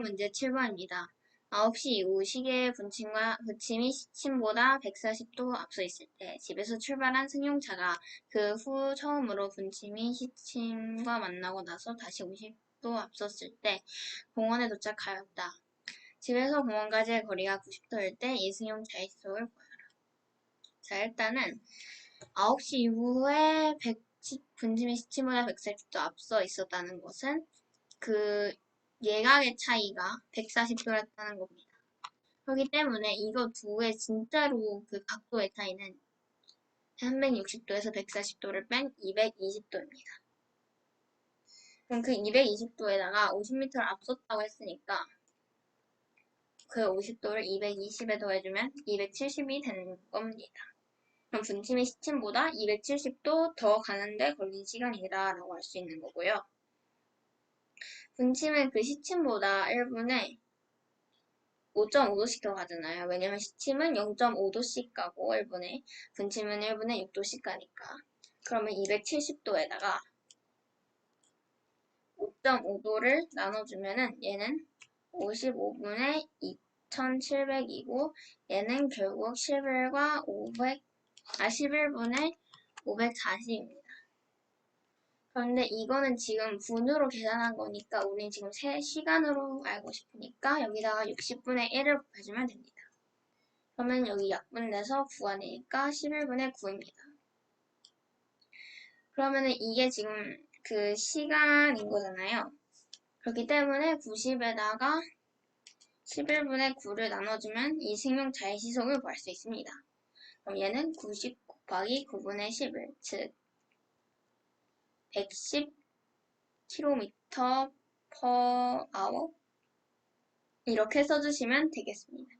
문제 7번입니다. 9시 이후 시계의 분침과 부침이 시침보다 140도 앞서 있을 때 집에서 출발한 승용차가 그 후 처음으로 분침이 시침과 만나고 나서 다시 50도 앞섰을 때 공원에 도착하였다. 집에서 공원까지의 거리가 90도일 때 이 승용차의 시속을 구하라. 자, 일단은 9시 이후에 100, 분침이 시침보다 140도 앞서 있었다는 것은 그 예각의 차이가 140도였다는 겁니다. 그렇기 때문에 이거 두의 진짜로 그 각도의 차이는 360도에서 140도를 뺀 220도입니다. 그럼 그 220도에다가 50m를 앞섰다고 했으니까 그 50도를 220에 더해주면 270이 되는 겁니다. 그럼 분침의 시침보다 270도 더 가는데 걸린 시간이다 라고 할 수 있는 거고요. 분침은 그 시침보다 1분에 5.5도씩 더 가잖아요. 왜냐면 시침은 0.5도씩 가고 1분에 분침은 1분에 6도씩 가니까 그러면 270도에다가 5.5도를 나눠주면은 얘는 55분의 2700이고 얘는 결국 11과 500, 아 11분의 540입니다. 그런데 이거는 지금 분으로 계산한 거니까 우린 지금 3시간으로 알고 싶으니까 여기다가 60분의 1을 곱해주면 됩니다. 그러면 여기 약분돼서 9가 되니까 11분의 9입니다. 그러면은 이게 지금 그 시간인 거잖아요. 그렇기 때문에 90에다가 11분의 9를 나눠주면 이 승용차의 시속을 구할 수 있습니다. 그럼 얘는 90 곱하기 9분의 11, 즉 110km per hour 이렇게 써주시면 되겠습니다.